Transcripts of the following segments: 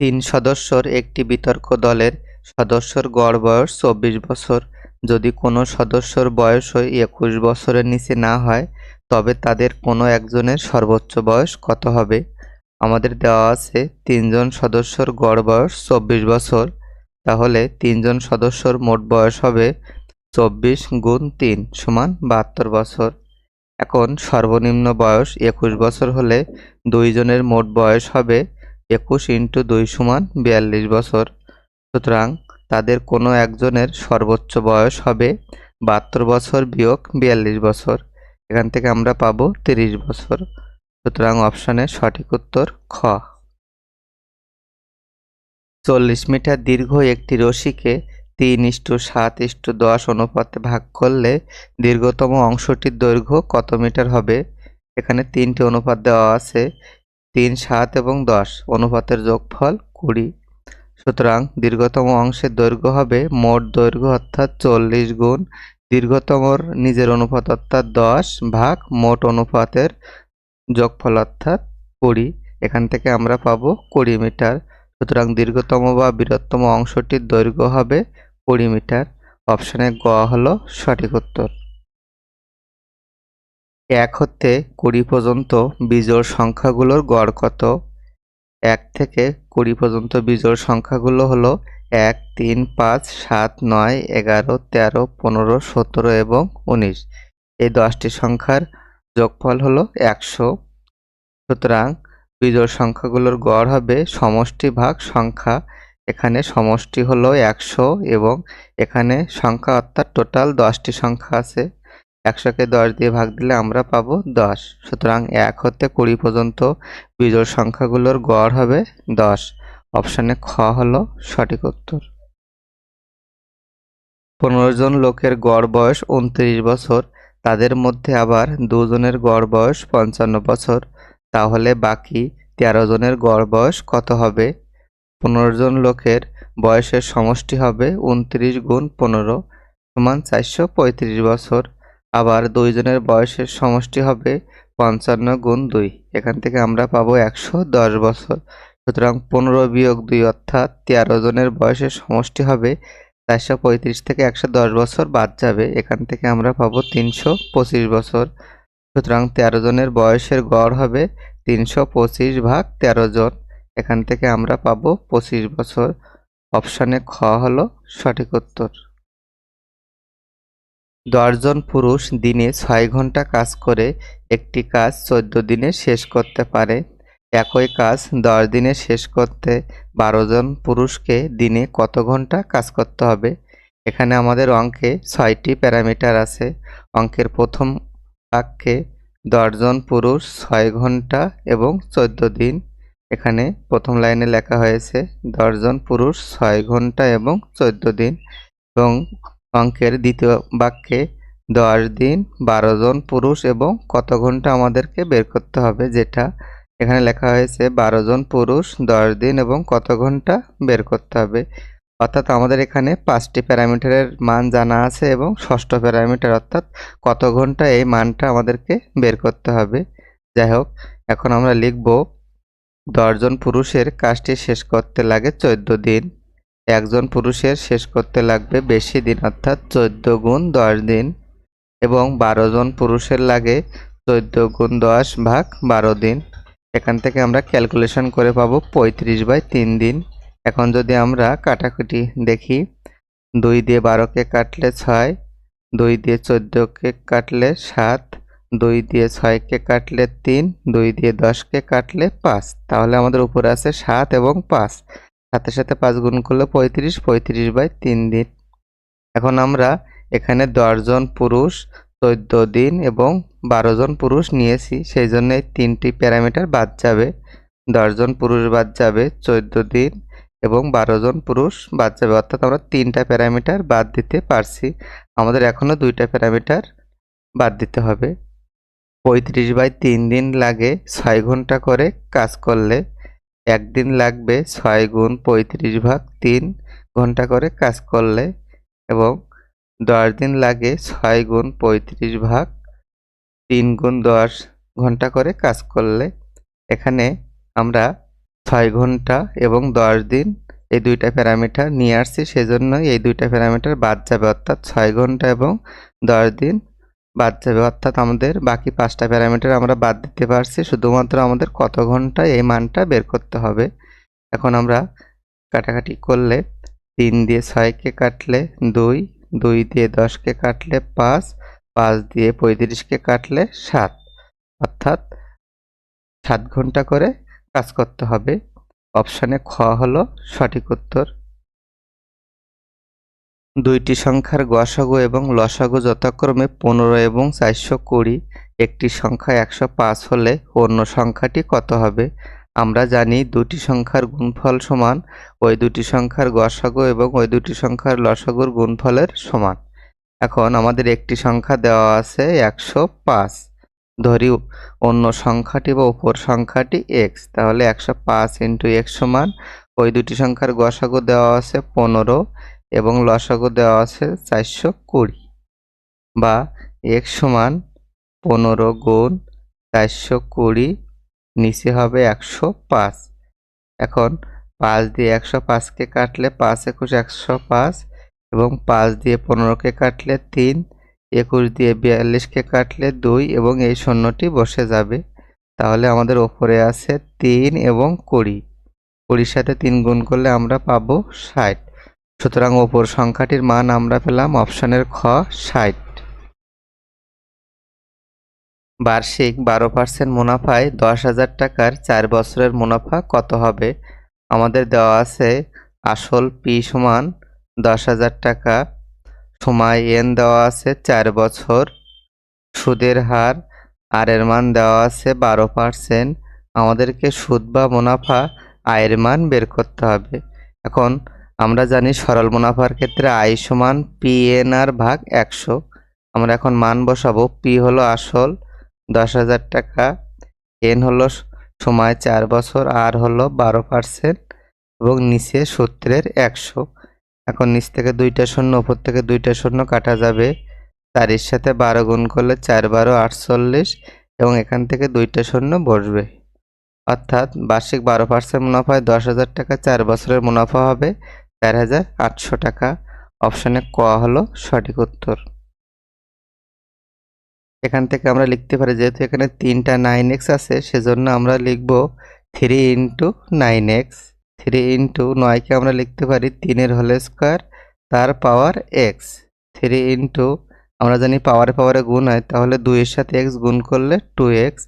তিন সদস্যর একটি বিতর্ক দলের সদস্যর গড় বয়স চব্বিশ বছর। যদি কোনো সদস্যর বয়সই একুশ বছরের নিচে না হয়, তবে তাদের কোনো একজনের সর্বোচ্চ বয়স কত হবে? আমাদের দেওয়া আছে তিনজন সদস্যর গড় বয়স চব্বিশ বছর। তাহলে তিনজন সদস্যর মোট বয়স হবে চব্বিশ গুণ তিন সমান বাহাত্তর বছর। এখন সর্বনিম্ন বয়স একুশ বছর হলে দুইজনের মোট বয়স হবে একুশ ইন্টু দুই সমান বিয়াল্লিশ বছর। সুতরাং তাদের কোনো একজনের সর্বোচ্চ বয়স হবে বাহাত্তর বছর বিয়োগ বিয়াল্লিশ বছর। এখান থেকে আমরা পাবো তিরিশ বছর। সুতরাং অপশানের সঠিক উত্তর খ। চল্লিশ মিটার দীর্ঘ একটি রশিকে তিন ইস্টু সাত ইস্টু দশ অনুপাতে ভাগ করলে দীর্ঘতম অংশটির দৈর্ঘ্য কত মিটার হবে? এখানে তিনটি অনুপাত দেওয়া আছে। তিন, সাত এবং দশ। অনুপাতের যোগফল কুড়ি। সুতরাং দীর্ঘতম অংশের দৈর্ঘ্য হবে মোট দৈর্ঘ্য অর্থাৎ চল্লিশ গুণ দীর্ঘতমর নিজের অনুপাত অর্থাৎ দশ ভাগ মোট অনুপাতের যোগফল অর্থাৎ কুড়ি। এখান থেকে আমরা পাবো কুড়ি মিটার। সুতরাং দীর্ঘতম বা বৃহত্তম অংশটির দৈর্ঘ্য হবে কুড়ি মিটার। অপশানে গ হলো সঠিক উত্তর। এক হতে কুড়ি পর্যন্ত বিজোড় সংখ্যাগুলোর গড় কত? এক থেকে কুড়ি পর্যন্ত বিজোড় সংখ্যাগুলো হলো এক, তিন, পাঁচ, সাত, নয়, এগারো, তেরো, পনেরো, সতেরো এবং উনিশ। এই দশটি সংখ্যার যোগফল হলো একশো। সুতরাং বিজোড় সংখ্যাগুলোর গড় হবে সমষ্টি ভাগ সংখ্যা। এখানে সমষ্টি হলো একশো এবং এখানে সংখ্যা অর্থাৎ টোটাল দশটি সংখ্যা আছে। একশোকে দশ দিয়ে ভাগ দিলে আমরা পাবো দশ। সুতরাং এক হতে কুড়ি পর্যন্ত বিজোড় সংখ্যাগুলোর গড় হবে দশ। অপশানে খ হলো সঠিক উত্তর। পনেরো জন লোকের গড় বয়স উনত্রিশ বছর, তাদের মধ্যে আবার দুজনের গড় বয়স পঞ্চান্ন বছর, তাহলে বাকি তেরো জনের গড় বয়স কত হবে? পনেরো জন লোকের বয়সের সমষ্টি হবে উনত্রিশ গুণ পনেরো সমান চারশো পঁয়ত্রিশ বছর। আবার দুইজনের বয়সের সমষ্টি হবে পঞ্চান্ন গুণ দুই। এখান থেকে আমরা পাবো একশো দশ বছর। সুতরাং পনেরো বিয়োগ দুই অর্থাৎ তেরো জনের বয়সের সমষ্টি হবে চারশো পঁয়ত্রিশ থেকে একশো দশ বছর বাদ যাবে। এখান থেকে আমরা পাবো তিনশো পঁচিশ বছর। সুতরাং তেরো জনের বয়সের গড় হবে তিনশো পঁচিশ ভাগ তেরো জন। এখান থেকে আমরা পাবো পঁচিশ বছর। অপশানে খ হলো সঠিক উত্তর। দশজন পুরুষ দিনে ছয় ঘণ্টা কাজ করে একটি কাজ চোদ্দ দিনে শেষ করতে পারে। একই কাজ দশ দিনে শেষ করতে বারো জন পুরুষকে দিনে কত ঘণ্টা কাজ করতে হবে? এখানে আমাদের অঙ্কে ছয়টি প্যারামিটার আছে। অঙ্কের প্রথম বাক্যে দশজন পুরুষ ছয় ঘণ্টা এবং চোদ্দ দিন। এখানে প্রথম লাইনে লেখা হয়েছে, দশজন পুরুষ ছয় ঘণ্টা এবং চোদ্দ দিন এবং অঙ্কের দ্বিতীয় বাক্যে দশ দিন বারো জন পুরুষ এবং কত ঘণ্টা আমাদেরকে বের করতে হবে, যেটা এখানে লেখা হয়েছে বারো জন পুরুষ, দশ দিন এবং কত ঘণ্টা বের করতে হবে। অর্থাৎ আমাদের এখানে পাঁচটি প্যারামিটারের মান জানা আছে এবং ষষ্ঠ প্যারামিটার, অর্থাৎ কত ঘণ্টা এই মানটা আমাদেরকে বের করতে হবে। যাই হোক, এখন আমরা লিখব দশজন পুরুষের কাজটি শেষ করতে লাগে চোদ্দ দিন। একজন পুরুষের শেষ করতে লাগবে বেশি দিন, অর্থাৎ চোদ্দ গুণ দশ দিন এবং বারো জন পুরুষের লাগে চোদ্দ গুণ দশ ভাগ বারো দিন। এখান থেকে আমরা ক্যালকুলেশন করে পাবো পঁয়ত্রিশ বাই তিন দিন। এখন যদি আমরা কাটাকুটি দেখি, দুই দিয়ে বারোকে কাটলে ছয়, দুই দিয়ে চোদ্দোকে কাটলে সাত, দুই দিয়ে ছয়কে কাটলে তিন, দুই দিয়ে দশকে কাটলে পাঁচ। তাহলে আমাদের উপরে আছে সাত এবং পাঁচ। সাথে সাথে পাঁচ গুণ করলে পঁয়ত্রিশ পঁয়ত্রিশ বাই তিন দিন। এখন আমরা এখানে দশজন পুরুষ, চোদ্দ দিন এবং বারো জন পুরুষ নিয়েছি, সেই জন্য এই তিনটি প্যারামিটার বাদ যাবে। দশজন পুরুষ বাদ যাবে, চোদ্দ দিন এবং বারো জন পুরুষ বাদ যাবে। অর্থাৎ আমরা তিনটা প্যারামিটার বাদ দিতে পারছি। আমাদের এখনও দুইটা প্যারামিটার বাদ দিতে হবে। পঁয়ত্রিশ বাই তিন দিন লাগে, ছয় ঘণ্টা করে কাজ করলে একদিন লাগবে ছয় গুণ পঁয়ত্রিশ ভাগ তিন ঘণ্টা করে কাজ করলে এবং দশ দিন লাগে ছয় গুণ পঁয়ত্রিশ ভাগ তিন গুণ দশ ঘণ্টা করে কাজ করলে এখানে আমরা ছয় ঘণ্টা এবং দশ দিন এই দুইটা প্যারামিটার নিয়ে আসছি। সেজন্য এই দুইটা প্যারামিটার বাদ যাবে। অর্থাৎ ছয় ঘণ্টা এবং দশ দিন বাদ যাবে অর্থাৎ আমাদের বাকি পাঁচটা প্যারামিটার আমরা বাদ দিতে পারছি। শুধুমাত্র আমাদের কত ঘণ্টা এই মানটা বের করতে হবে। এখন আমরা কাটাকাটি করলে তিন দিয়ে ছয়কে কাটলে দুই দুই দিয়ে দশকে কাটলে পাঁচ পাঁচ দিয়ে পঁয়ত্রিশকে কাটলে সাত। অর্থাৎ সাত ঘণ্টা করে কাজ করতে হবে। অপশানে খ হলো সঠিক উত্তর। দুইটি সংখ্যার গসাগু এবং লসাগু যথাক্রমে পনেরো এবং চারশো কুড়ি। একটি সংখ্যা একশো পাঁচ হলে অন্য সংখ্যাটি কত হবে? আমরা জানি দুটি সংখ্যার গুণফল সমান, ওই দুটি সংখ্যার গসাগু এবং ওই দুটি সংখ্যার লসাগুর গুণফলের সমান। এখন আমাদের একটি সংখ্যা দেওয়া আছে একশো পাঁচ। ধরি অন্য সংখ্যাটি বা উপর সংখ্যাটি এক্স তাহলে একশো পাঁচ ইন্টু এক্স সমান, ওই দুটি সংখ্যার গসাগু দেওয়া আছে পনেরো। এবং লসাগু দেওয়া আছে চারশো কুড়ি বা এক সমান পনেরো গুণ চারশো কুড়ি নিচে হবে একশো পাঁচ। এখন পাঁচ দিয়ে একশো পাঁচকে কাটলে পাঁচ, একুশ, একশো পাঁচ এবং পাঁচ দিয়ে পনেরোকে কাটলে তিন, একুশ দিয়ে বিয়াল্লিশকে কাটলে দুই এবং এই শূন্যটি বসে যাবে। তাহলে আমাদের ওপরে আছে তিন এবং কুড়ি। কুড়ির সাথে তিন গুণ করলে আমরা পাবো ষাট। সুতরাং ওপর সংখ্যাটির মান আমরা পেলাম অপশনের খ, ষাট। বার্ষিক বারো পার্সেন্ট মুনাফায় দশ হাজার টাকার চার বছরের মুনাফা কত হবে? আমাদের দেওয়া আছে আসল পি সমান দশ হাজার টাকা, সময় এন দেওয়া আছে চার বছর, সুদের হার আর এর মান দেওয়া আছে বারো পার্সেন্ট আমাদেরকে সুদ বা মুনাফা আয়ের মান বের করতে হবে। এখন আমরা জানি সরল মুনাফার ক্ষেত্রে আয় সমান পি এন আর ভাগ একশো। আমরা এখন মান বসাবো, পি হলো আসল, দশ হাজার টাকা। এন হলো সময় চার বছর, আর হলো বারো পার্সেন্ট এবং নিচে সূত্রের একশো। এখন নিচ থেকে দুইটা শূন্য, উপর থেকে দুইটা শূন্য কাটা যাবে। চারের সাথে বারো গুণ করলে চার বারো আটচল্লিশ এবং এখান থেকে দুইটা শূন্য বসবে। অর্থাৎ বার্ষিক বারো পার্সেন্ট মুনাফায় দশ হাজার টাকা চার বছরের মুনাফা হবে। চার হাজার আটশো টাকা। অপশানে ক হলো সঠিক উত্তর। এখান থেকে আমরা লিখতে পারি, যেহেতু এখানে তিনটা নাইন এক্স আছে, সেজন্য আমরা লিখব three into nine x three into নয়কে আমরা লিখতে পারি, তিনের হোল স্কোয়ার তার পাওয়ার এক্স থ্রি ইন্টু আমরা জানি পাওয়ারে পাওয়ারে গুণ হয়, তাহলে দুইয়ের সাথে এক্স গুণ করলে টু এক্স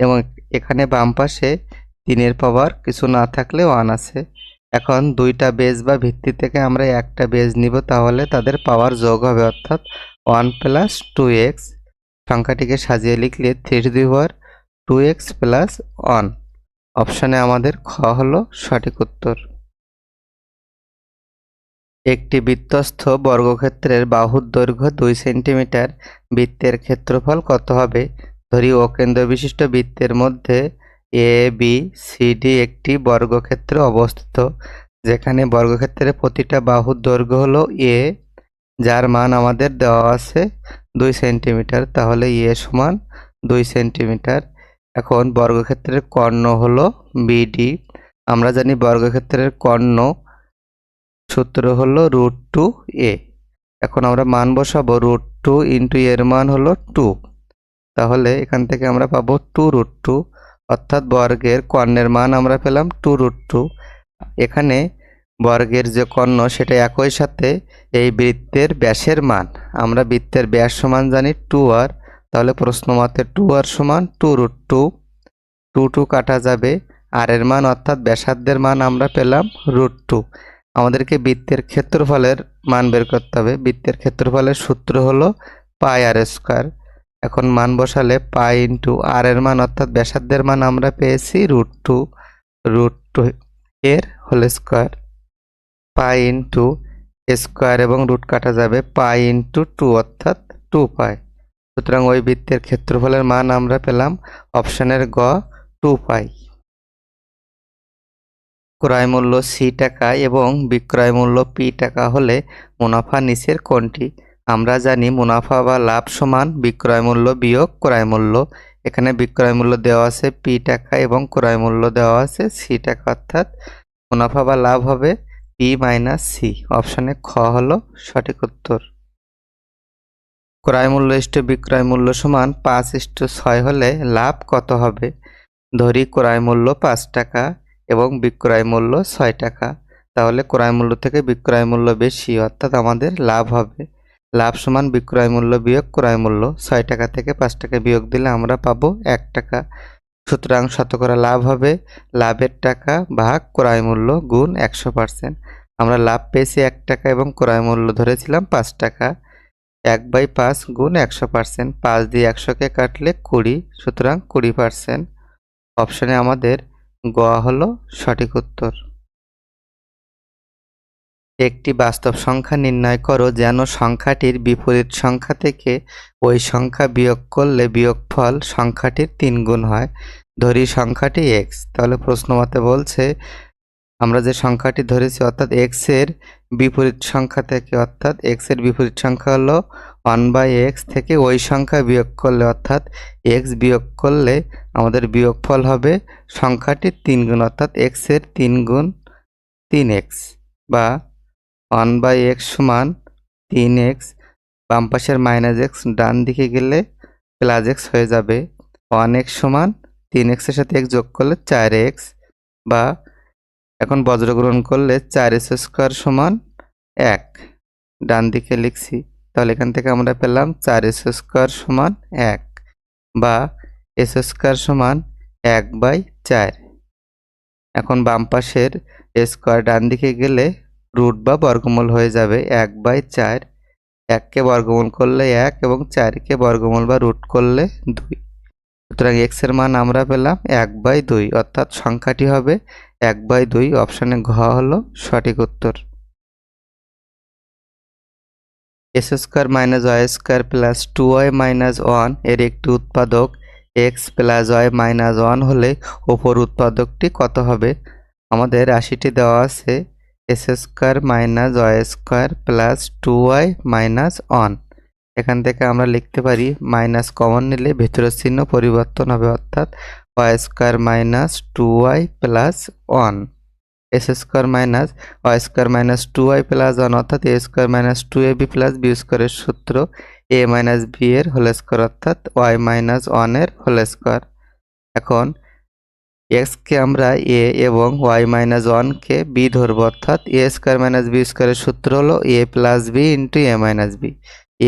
এবং এখানে বাম পাশে তিনের পাওয়ার কিছু না থাকলে ওয়ান আছে। এখন দুইটা বেজ বা ভিত্তি থেকে আমরা একটা বেজ নিব, তাহলে তাদের পাওয়ার যোগ হবে, অর্থাৎ ওয়ান প্লাস টু এক্স সংখ্যাটিকে সাজিয়ে লিখলে three to the power two x plus one অপশানে আমাদের খ হলো সঠিক উত্তর। একটি বৃত্তস্থ বর্গক্ষেত্রের বাহুর দৈর্ঘ্য দুই সেন্টিমিটার বৃত্তের ক্ষেত্রফল কত হবে? ধরি অকেন্দ্র বিশিষ্ট বৃত্তের মধ্যে এ বি সি ডি একটি বর্গক্ষেত্র অবস্থিত। যেখানে বর্গক্ষেত্রের প্রতিটা বাহুর দৈর্ঘ্য হলো এ যার মান আমাদের দেওয়া আছে দুই সেন্টিমিটার। তাহলে এ সমান দুই সেন্টিমিটার। এখন বর্গক্ষেত্রের কর্ণ হলো বিডি আমরা জানি বর্গক্ষেত্রের কর্ণ সূত্র হলো রুট টু এ এখন আমরা মান বসাবো রুট টু ইন্টু এর মান হলো টু। তাহলে এখান থেকে আমরা পাবো টু রুট টু। অর্থাৎ বর্গের কর্ণের মান আমরা পেলাম টু রুট টু। এখানে বর্গের যে কর্ণ, সেটা একই সাথে এই বৃত্তের ব্যাসের মান। আমরা বৃত্তের ব্যাস সমান জানি টু আর, তাহলে প্রশ্ন মতে টু আর সমান two root two. Two two কাটা যাবে আর এর মান অর্থাৎ ব্যাসার্ধের মান আমরা পেলাম রুট টু। আমাদেরকে বৃত্তের ক্ষেত্রফলের মান বের করতে হবে। বৃত্তের ক্ষেত্রফলের সূত্র হলো পাই আর স্কোয়ার। এখন মান বসালে পাই ইন্টু আর এর মান, অর্থাৎ ব্যাসার্ধের মান আমরা পেয়েছি রুট টু রুট টু এর whole square pi into square এবং রুট কাটা যাবে পাই ইন্টু টু অর্থাৎ টু পাই। সুতরাং ওই বৃত্তের ক্ষেত্রফলের মান আমরা পেলাম অপশানের গ টু পাই। ক্রয় মূল্য সি টাকা এবং বিক্রয় মূল্য পি টাকা হলে মুনাফা নিচের কোনটি? আমরা জানি মুনাফা বা লাভ সমান বিক্রয় মূল্য বিয়োগ ক্রয় মূল্য। এখানে বিক্রয় মূল্য দেওয়া আছে পি টাকা এবং ক্রয় মূল্য দেওয়া আছে সি টাকা, অর্থাৎ মুনাফা বা লাভ হবে পি মাইনাস সি। অপশানে খ হলো সঠিক উত্তর। ক্রয় মূল্য ইষ্ট বিক্রয় মূল্য সমান পাঁচ ইষ্ট ছয় হলে লাভ কত হবে? ধরি ক্রয় মূল্য পাঁচ টাকা এবং বিক্রয় মূল্য ছয় টাকা। তাহলে ক্রয় মূল্য থেকে বিক্রয় মূল্য বেশি, অর্থাৎ আমাদের লাভ হবে। লাভ সমান বিক্রয় মূল্য বিয়োগ ক্রয় মূল্য। ছয় টাকা থেকে পাঁচ টাকা বিয়োগ দিলে আমরা পাবো এক টাকা। সুতরাং শতকরা লাভ হবে লাভের টাকা ভাগ ক্রয় মূল্য গুণ একশো পার্সেন্ট। আমরা লাভ পেয়েছি এক টাকা এবং ক্রয় মূল্য ধরেছিলাম পাঁচ টাকা। এক বাই পাঁচ গুণ একশো পার্সেন্ট। পাঁচ দিয়ে একশোকে কাটলে কুড়ি, সুতরাং কুড়ি পার্সেন্ট। অপশানে আমাদের গোয়া হলো সঠিক উত্তর। একটি বাস্তব সংখ্যা নির্ণয় করো যেন সংখ্যাটির বিপরীত সংখ্যা থেকে ওই সংখ্যা বিয়োগ করলে বিয়োগফল সংখ্যাটির তিন গুণ হয়। ধরি সংখ্যাটি এক্স তাহলে প্রশ্ন মতে বলছে, আমরা যে সংখ্যাটি ধরেছি অর্থাৎ এক্সের বিপরীত সংখ্যা থেকে, অর্থাৎ এক্সের বিপরীত সংখ্যা হলো ওয়ান বাই এক্স থেকে ওই সংখ্যা বিয়োগ করলে, অর্থাৎ এক্স বিয়োগ করলে আমাদের বিয়োগফল হবে সংখ্যাটির তিন গুণ অর্থাৎ এক্সের তিন গুণ তিন এক্স বা ওয়ান বাই এক্স সমান তিন এক্স, বাম পাশের মাইনাস এক্স ডান দিকে গেলে প্লাস এক্স হয়ে যাবে। ওয়ান এক্স সমান তিন এক্সের সাথে এক্স যোগ করলে চার এক্স বা এখন বজ্রগ্রহণ করলে চার এস স্কোয়ার সমান এক। ডান দিকে লিখছি, তাহলে এখান থেকে আমরা পেলাম চার এস স্কোয়ার সমান এক বা এস স্কোয়ার সমান এক বাই চার। এখন বাম পাশের স্কোয়ার ডান দিকে গেলে রুট বা বর্গমূল হয়ে যাবে এক বাই চার। এককে বর্গমূল করলে এক এবং চারকে বর্গমূল বা রুট করলে দুই। সুতরাং এক্সের মান আমরা পেলাম এক বাই দুই, অর্থাৎ সংখ্যাটি হবে এক বাই দুই, অপশানে ঘ হলো সঠিক উত্তর। X square minus y square plus two y minus ওয়ানের একটি উৎপাদক। X plus y minus one হলে ওপর উৎপাদকটি কত হবে? আমাদের রাশিটি দেওয়া আছে x square minus y square plus two y minus one. এখান থেকে আমরা লিখতে পারি, মাইনাস কমন নিলে ভেতরের চিহ্ন পরিবর্তন হবে, অর্থাৎ y square minus two y plus one. X square minus, y square minus two y plus one, অর্থাৎ a square minus two a b plus b স্কোয়ারের সূত্র এ মাইনাস বি এর হোল স্কোয়ার, অর্থাৎ ওয়াই মাইনাস ওয়ানের whole square. এখন এক্সকে আমরা এ এবং ওয়াই মাইনাস ওয়ানকে বি ধরবো, অর্থাৎ এ স্কোয়ার মাইনাস বি স্কোয়ারের সূত্র হলো a plus b into a minus b.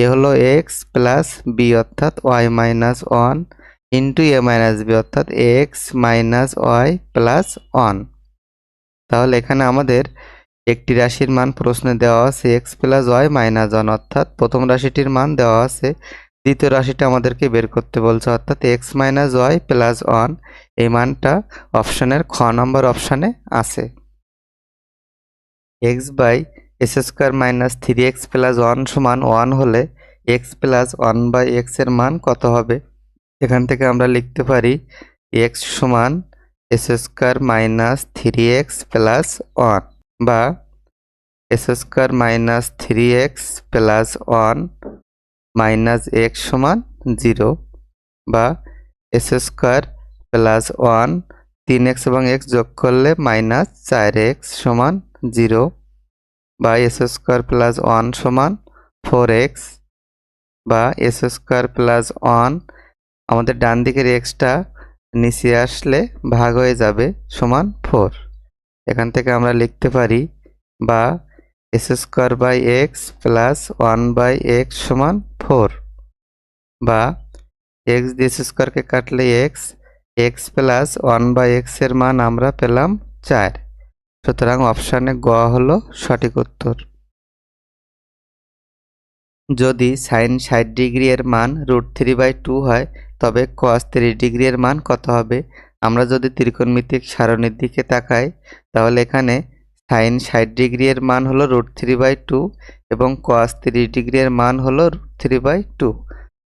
A হলো এক্স প্লাস বি, অর্থাৎ y minus one into a minus b, অর্থাৎ x minus y plus one. তাহলে এখানে আমাদের একটি রাশির মান প্রশ্নে দেওয়া আছে, x plus y minus one, অর্থাৎ প্রথম রাশিটির মান দেওয়া আছে দ্বিতীয় রাশিটা আমাদেরকে বের করতে বলছে, অর্থাৎ x minus y plus one এই মানটা অপশানের খ নম্বর অপশানে আছে। X by x square minus three x plus one সমান ওয়ান হলে এক্স প্লাস ওয়ান বাই এক্সের মান কত হবে? এখান থেকে আমরা লিখতে পারি এক্স সমান x square minus three x plus one বা x square minus three x plus one minus x সমান জিরো বা এস স্কোয়ার প্লাস ওয়ান তিন এক্স এবং এক্স যোগ করলে মাইনাস চার এক্স সমান জিরো বা এস স্কোয়ার প্লাস ওয়ান সমান ফোর এক্স বা এস স্কোয়ার প্লাস ওয়ান আমাদের ডান দিকের এক্সটা নিচে আসলে ভাগ হয়ে যাবে সমান ফোর। এখান থেকে আমরা লিখতে পারি বা x square by x plus one by x সমান ফোর। বা এক্স দিয়ে স্কোয়ারকে কাটলে x x plus one by এক্সের মান আমরা পেলাম চার। সুতরাং অপশানে গ হলো সঠিক উত্তর। যদি সাইন ষাট ডিগ্রি এর মান রুট থ্রি বাই টু হয়, তবে কস তিরিশ ডিগ্রি এর মান কত হবে? আমরা যদি ত্রিকোণমিতিক সারণীর দিকে তাকাই, তাহলে এখানে সাইন ষাট ডিগ্রি এর মান হলো রুট থ্রি বাই টু এবং কস তিরিশ ডিগ্রি এর মান হলো রুট থ্রি বাই টু।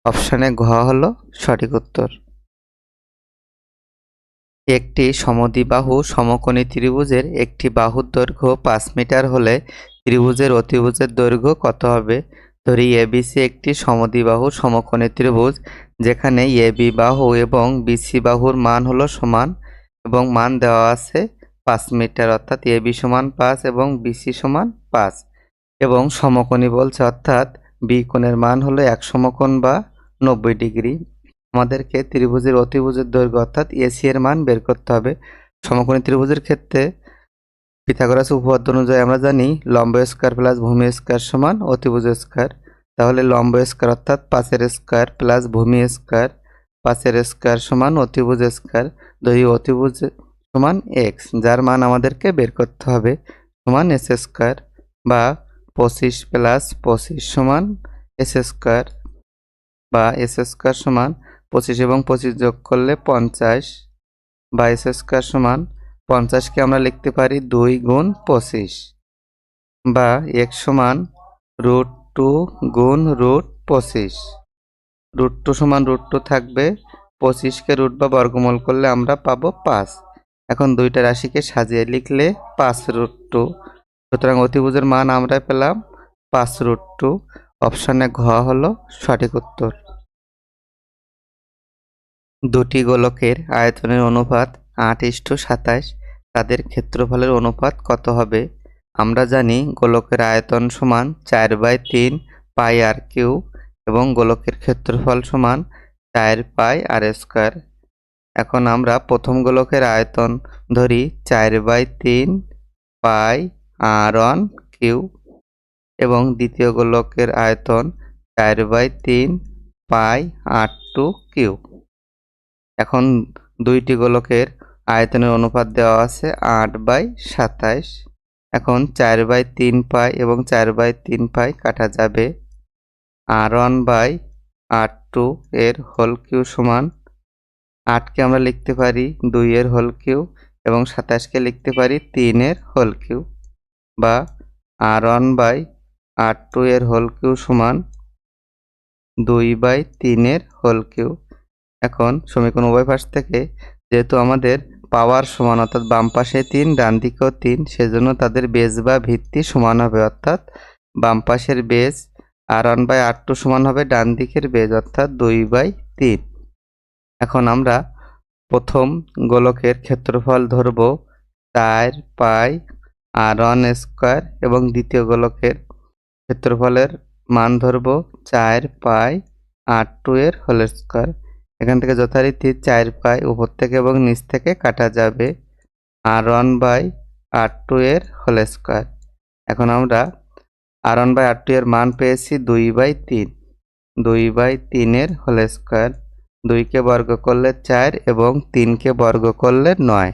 অপশানে ঘ হলো সঠিক উত্তর। একটি সমদ্বিবাহু সমকোণী ত্রিভুজের একটি বাহুর দৈর্ঘ্য পাঁচ মিটার হলে ত্রিভুজের অতিভুজের দৈর্ঘ্য কত হবে? ধরি এবিসি একটি সমদ্বিবাহু সমকোণী ত্রিভুজ, যেখানে এবি বাহু এবং বিসি বাহুর মান হলো সমান এবং মান দেওয়া আছে পাঁচ মিটার, অর্থাৎ এবি সমান পাঁচ এবং বিসি সমান পাঁচ। এবং সমকোণী বলছে, অর্থাৎ বি কোণের মান হলো এক সমকোণ বা নব্বই ডিগ্রি। আমাদেরকে ত্রিভুজের অতিভুজের দৈর্ঘ্য, অর্থাৎ এসি এর মান বের করতে হবে। সমকোণী ত্রিভুজের ক্ষেত্রে পিথাগোরাস উপপাদ্য অনুযায়ী আমরা জানি, লম্ব স্কয়ার প্লাস ভূমি স্কয়ার সমান অতিভুজ স্কয়ার। তাহলে লম্ব স্কয়ার, অর্থাৎ পাঁচের স্কয়ার প্লাস ভূমি স্কয়ার, পাঁচের স্কয়ার সমান অতিভুজ স্কয়ার। দুই অতিভুজ সমান এক্স যার মান আমাদেরকে বের করতে হবে সমান এস স্কয়ার বা পঁচিশ প্লাস পঁচিশ সমান এস স্কয়ার বা এস স্কয়ার সমান পঁচিশ এবং পঁচিশ যোগ করলে পঞ্চাশ বা এস স্কয়ার সমান পঞ্চাশকে আমরা লিখতে পারি দুই গুণ পঁচিশ বা এক সমান রুট টু গুণ রুট পঁচিশ। রুট টু সমান রুট টু থাকবে পঁচিশকে রুট বা বর্গমূল করলে আমরা পাবো পাঁচ। এখন দুইটা রাশিকে সাজিয়ে লিখলে পাঁচ রুট টু সুতরাং অতিভুজের মান আমরা পেলাম পাঁচ রুট টু অপশানে ঘ হলো সঠিক উত্তর। দুটি গোলকের আয়তনের অনুপাত আট ইস্টু সাতাশ তাদের ক্ষেত্রফলের অনুপাত কত হবে? আমরা জানি গোলকের আয়তন সমান চার বাই তিন পাই আর কিউ এবং গোলকের ক্ষেত্রফল সমান চার পাই আর স্কোয়ার। এখন আমরা প্রথম গোলকের আয়তন ধরি চার বাই তিন পাই আর ওয়ান কিউ এবং দ্বিতীয় গোলকের আয়তন চার বাই তিন পাই আর টু কিউ। এখন দুইটি গোলকের আয়তনের অনুপাত দেওয়া আছে আট বাই সাতাইশ। এখন চার বাই তিন পাই এবং চার বাই তিন পাই কাটা যাবে। R one by r two এর হোল কিউ সমান আটকে আমরা লিখতে পারি দুইয়ের হোল কিউ এবং সাতাশকে লিখতে পারি তিনের হোল কিউ বা r one by r two এর হোল কিউ সমান দুই বাই তিনের হোল কিউ এখন সমীকরণ উভয় পাশ থেকে যেহেতু আমাদের পাওয়ার সমান অর্থাৎ বাম পাশে তিন, ডান দিকেও তিন, সেজন্য তাদের বেজ বা ভিত্তি সমান হবে অর্থাৎ বাম পাশের base r one by r two সমান হবে, ডান দিকের বেজ অর্থাৎ দুই বাই তিন। এখন আমরা প্রথম গোলকের ক্ষেত্রফল ধরব চার পাই আর ওয়ান স্কোয়ার এবং দ্বিতীয় গোলকের ক্ষেত্রফলের মান ধরব চার পাই আর টু এর হোল স্কোয়ার। এখান থেকে যথারীতি চার পাই উপর থেকে এবং নিচ থেকে কাটা যাবে r one by r two এর হোল স্কোয়ার। এখন আমরা r one by r two এর মান পেয়েছি দুই বাই তিন। দুই বাই তিনের হোল স্কোয়ার। দুইকে বর্গ করলে চার এবং তিনকে বর্গ করলে নয়।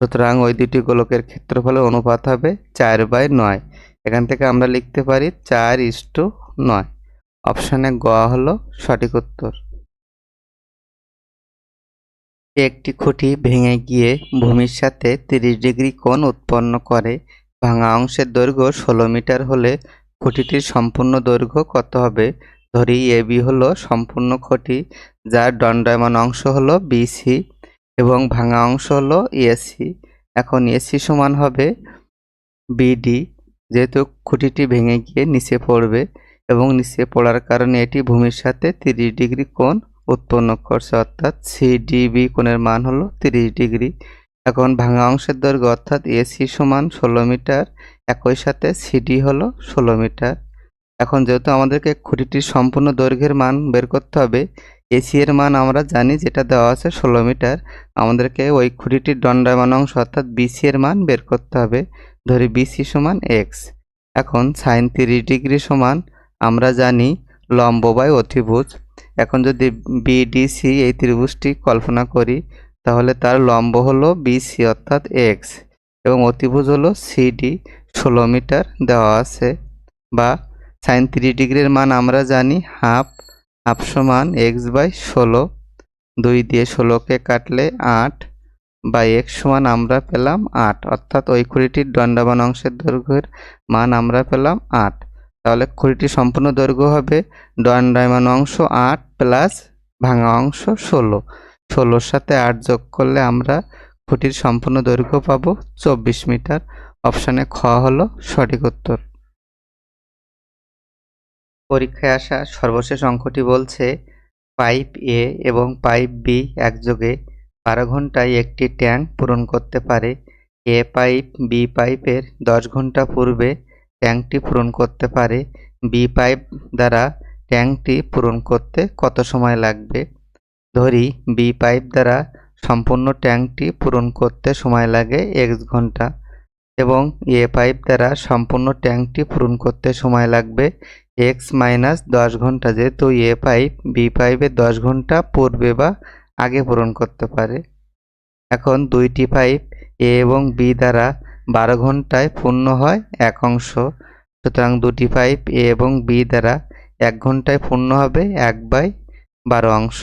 সুতরাং ওই দুটি গোলকের ক্ষেত্রফলের অনুপাত হবে চার বাই নয়। এখান থেকে আমরা লিখতে পারি চার ইস্টু নয়। অপশানে গ হলো সঠিক উত্তর। একটি খুঁটি ভেঙে গিয়ে ভূমির সাথে তিরিশ ডিগ্রি কোণ উৎপন্ন করে। ভাঙা অংশের দৈর্ঘ্য ষোলো মিটার হলে খুঁটিটির সম্পূর্ণ দৈর্ঘ্য কত হবে? ধরি এবি হলো সম্পূর্ণ খুঁটি, যার দণ্ডায়মান অংশ হলো বিসি এবং ভাঙা অংশ হলো এসি। এখন এসি সমান হবে বিডি, যেহেতু খুঁটিটি ভেঙে গিয়ে নিচে পড়বে এবং নিচে পড়ার কারণে এটি ভূমির সাথে তিরিশ ডিগ্রি কোণ উৎপন্ন করছে, অর্থাৎ সিডিবি কোণের মান হলো তিরিশ ডিগ্রি। এখন ভাঙা অংশের দৈর্ঘ্য, অর্থাৎ এসি সমান ষোলো মিটার, একই সাথে সিডি হলো ষোলো মিটার। এখন যেহেতু আমাদেরকে খুঁটিটির সম্পূর্ণ দৈর্ঘ্যের মান বের করতে হবে এসি এর মান আমরা জানি যেটা দেওয়া আছে ষোলো মিটার, আমাদেরকে ওই খুঁটিটির দণ্ডায়মান অংশ অর্থাৎ বিসি এর মান বের করতে হবে। ধরি বিসি সমান এক্স এখন সাইন তিরিশ ডিগ্রি সমান, আমরা জানি লম্ব বাই অতিভুজ। এখন যদি বিডিসি এই ত্রিভুজটি কল্পনা করি, তাহলে তার লম্ব হলো বিসি অর্থাৎ এক্স এবং অতিভুজ হলো সিডি ষোলো মিটার দেওয়া আছে। বা সাইন থ্রি ডিগ্রির মান আমরা জানি হাফ হাফ সমান এক্স বাই ষোলো। দুই দিয়ে ষোলোকে কাটলে আট বা এক্স সমান আমরা পেলাম আট। অর্থাৎ ওই খুঁড়িটির দণ্ডাবান অংশের দৈর্ঘ্যের মান আমরা পেলাম আট। তাহলে খুঁড়িটি সম্পূর্ণ দৈর্ঘ্য হবে দণ্ডায়মান অংশ আট প্লাস ভাঙা অংশ ষোলো। ষোলোর সাথে আট যোগ করলে আমরা খুঁটির সম্পূর্ণ দৈর্ঘ্য পাবো চব্বিশ মিটার। অপশানে খ হলো সঠিক উত্তর। পরীক্ষায় আসা সর্বশেষ অঙ্কটি বলছে পাইপ এ এবং পাইপ বি একযোগে বারো ঘন্টায় একটি ট্যাঙ্ক পূরণ করতে পারে। এ পাইপ, বি পাইপের দশ ঘণ্টা পূর্বে ট্যাঙ্কটি পূরণ করতে পারে। বি পাইপ দ্বারা ট্যাঙ্কটি পূরণ করতে কত সময় লাগবে? ধরি, বি পাইপ দ্বারা সম্পূর্ণ ট্যাঙ্কটি পূরণ করতে সময় লাগে এক ঘণ্টা এবং এ পাইপ দ্বারা সম্পূর্ণ ট্যাঙ্কটি পূরণ করতে সময় লাগবে এক্স মাইনাস দশ ঘণ্টা যেহেতু এ পাইপ বি পাইপের দশ ঘণ্টা পূর্বে বা আগে পূরণ করতে পারে। এখন দুইটি পাইপ এ এবং বি দ্বারা বারো ঘন্টায় পূর্ণ হয় এক অংশ। সুতরাং দুটি পাইপ এ এবং বি দ্বারা এক ঘন্টায় পূর্ণ হবে এক বাই বারো অংশ।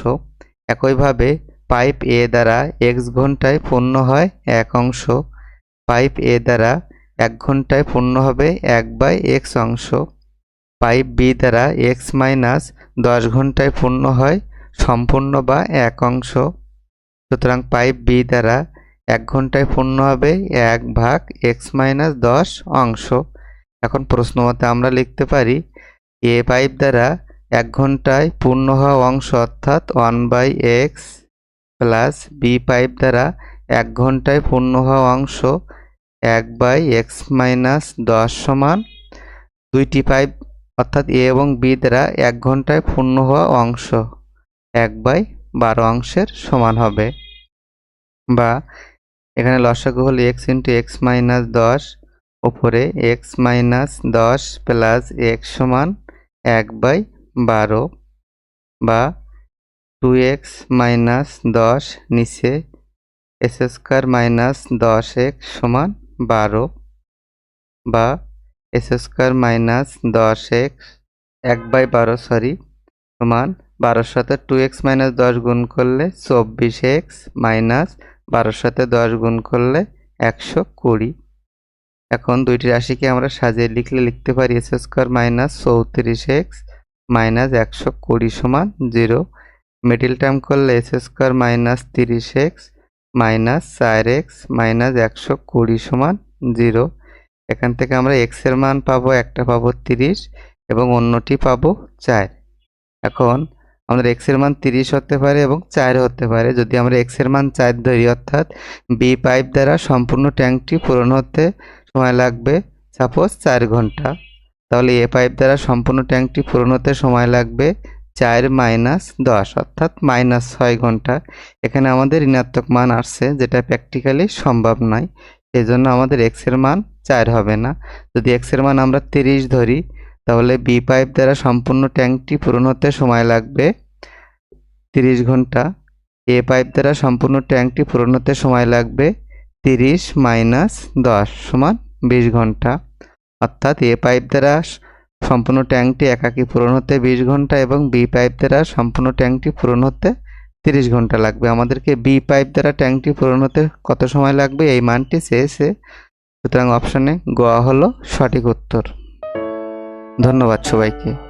একইভাবে পাইপ এ দ্বারা এক্স ঘন্টায় পূর্ণ হয় এক অংশ। পাইপ এ দ্বারা এক ঘন্টায় পূর্ণ হবে এক বাই এক্স অংশ। পাইপ বি দ্বারা এক্স মাইনাস দশ ঘন্টায় পূর্ণ হয়, সম্পূর্ণ বা এক অংশ। সুতরাং পাইপ বি দ্বারা এক ঘন্টায় পূর্ণ হবে এক ভাগ এক্স মাইনাস দশ অংশ। এখন প্রশ্ন মতে আমরা লিখতে পারি, এ পাইপ দ্বারা এক ঘন্টায় পূর্ণ হওয়া অংশ অর্থাৎ one by x plus B pipe দ্বারা এক ঘন্টায় পূর্ণ হওয়া অংশ এক বাই এক্স মাইনাস দশ সমান দুইটি পাইপ অর্থাৎ এ এবং বি দ্বারা এক ঘন্টায় পূর্ণ হওয়া অংশ এক বাই বারো অংশের সমান হবে। বা এখানে লসাগু হল এক্স ইন্টু এক্স মাইনাস দশ ওপরে এক্স মাইনাস দশ প্লাস এক্স সমান এক বাই বারো, বা টু এক্স মাইনাস দশ নিচে এস স্কোয়ার মাইনাস দশ এক্স সমান বারো, বা এস স্কোয়ার মাইনাস দশ এক্স এক বাই বারো, সরি, সমান বারোর সাথে টু এক্স মাইনাস দশ গুণ করলে চব্বিশ এক্স মাইনাস বারোর সাথে দশ গুণ করলে একশো কুড়ি। এখন দুইটি রাশিকে আমরা সাজিয়ে লিখলে লিখতে পারি এস স্কোয়ার মাইনাস চৌত্রিশ এক্স মাইনাস একশো কুড়ি সমান জিরো। মিডিল টার্ম করলে এস স্কোয়ার মাইনাস তিরিশ এক্স মাইনাস চার এক্স মাইনাস একশো কুড়ি সমান জিরো। এখান থেকে আমরা এক্সের মান পাবো একটা পাবো তিরিশ এবং অন্যটি পাবো চার। এখন আমাদের এক্সের মান তিরিশ হতে পারে এবং চার হতে পারে। যদি আমরা এক্সের মান চার ধরি, অর্থাৎ বি পাইপ দ্বারা সম্পূর্ণ ট্যাঙ্কটি পূরণ হতে সময় লাগবে সাপোজ চার ঘণ্টা। তাহলে এ পাইপ দ্বারা সম্পূর্ণ ট্যাঙ্কটি পূরণ হতে সময় লাগবে চার মাইনাস দশ, অর্থাৎ মাইনাস ছয় ঘণ্টা। এখানে আমাদের ঋণাত্মক মান আসছে, যেটা প্র্যাকটিক্যালি সম্ভব নয়। সেই জন্য আমাদের এক্সের মান চার হবে না। যদি এক্সের মান আমরা তিরিশ ধরি, তাহলে বি পাইপ দ্বারা সম্পূর্ণ ট্যাঙ্কটি পূরণ হতে সময় লাগবে তিরিশ ঘণ্টা। এ পাইপ দ্বারা সম্পূর্ণ ট্যাঙ্কটি পূরণ হতে সময় লাগবে তিরিশ মাইনাস দশ সমান বিশ ঘণ্টা। অর্থাৎ এ পাইপ দ্বারা সম্পূর্ণ ট্যাঙ্কটি একাকি পূরণ হতে বিশ ঘণ্টা এবং বি পাইপ দ্বারা সম্পূর্ণ ট্যাঙ্কটি পূরণ হতে তিরিশ ঘণ্টা লাগবে। আমাদেরকে বি পাইপ দ্বারা ট্যাঙ্কটি পূরণ হতে কত সময় লাগবে? এই মানটি চেয়েছে। সুতরাং অপশানে গোয়া হলো সঠিক উত্তর। ধন্যবাদ সবাইকে।